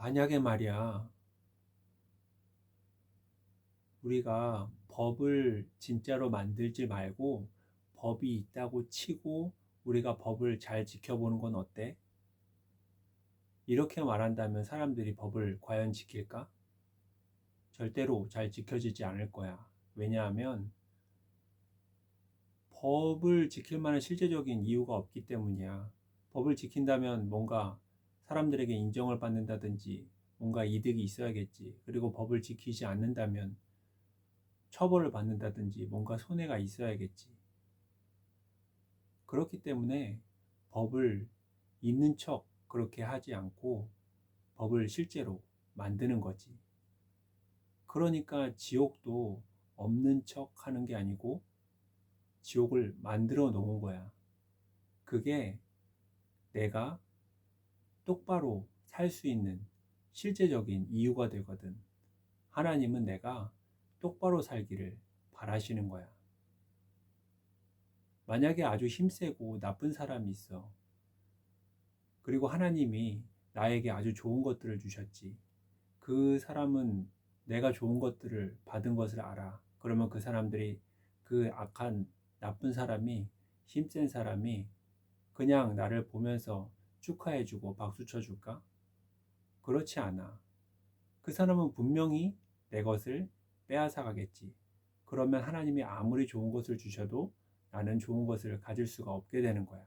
만약에 말이야, 우리가 법을 진짜로 만들지 말고 법이 있다고 치고 우리가 법을 잘 지켜보는 건 어때? 이렇게 말한다면 사람들이 법을 과연 지킬까? 절대로 잘 지켜지지 않을 거야. 왜냐하면 법을 지킬 만한 실제적인 이유가 없기 때문이야. 법을 지킨다면 뭔가 사람들에게 인정을 받는다든지 뭔가 이득이 있어야겠지. 그리고 법을 지키지 않는다면 처벌을 받는다든지 뭔가 손해가 있어야겠지. 그렇기 때문에 법을 있는 척 그렇게 하지 않고 법을 실제로 만드는 거지. 그러니까 지옥도 없는 척 하는 게 아니고 지옥을 만들어 놓은 거야. 그게 내가 똑바로 살 수 있는 실제적인 이유가 되거든. 하나님은 내가 똑바로 살기를 바라시는 거야. 만약에 아주 힘세고 나쁜 사람이 있어. 그리고 하나님이 나에게 아주 좋은 것들을 주셨지. 그 사람은 내가 좋은 것들을 받은 것을 알아. 그러면 그 사람들이 그 악한 나쁜 사람이 힘센 사람이 그냥 나를 보면서 축하해주고 박수 쳐줄까? 그렇지 않아. 그 사람은 분명히 내 것을 빼앗아 가겠지. 그러면 하나님이 아무리 좋은 것을 주셔도 나는 좋은 것을 가질 수가 없게 되는 거야.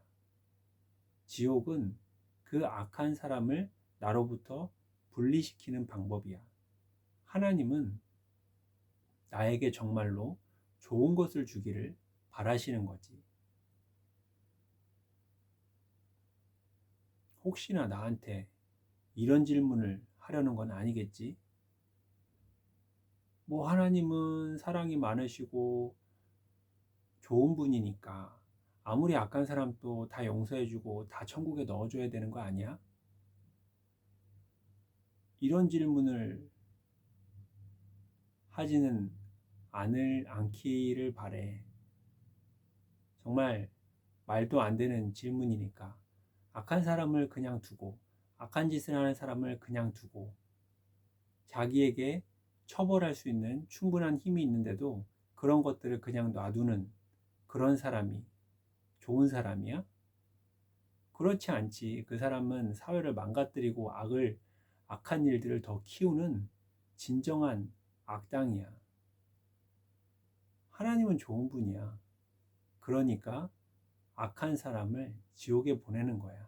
지옥은 그 악한 사람을 나로부터 분리시키는 방법이야. 하나님은 나에게 정말로 좋은 것을 주기를 바라시는 거지. 혹시나 나한테 이런 질문을 하려는 건 아니겠지? 뭐 하나님은 사랑이 많으시고 좋은 분이니까 아무리 악한 사람도 다 용서해주고 다 천국에 넣어줘야 되는 거 아니야? 이런 질문을 하지는 않을 않기를 바래. 정말 말도 안 되는 질문이니까 악한 사람을 그냥 두고 악한 짓을 하는 사람을 그냥 두고 자기에게 처벌할 수 있는 충분한 힘이 있는데도 그런 것들을 그냥 놔두는 그런 사람이 좋은 사람이야? 그렇지 않지. 그 사람은 사회를 망가뜨리고 악을, 악한 일들을 더 키우는 진정한 악당이야. 하나님은 좋은 분이야. 그러니까 악한 사람을 지옥에 보내는 거야.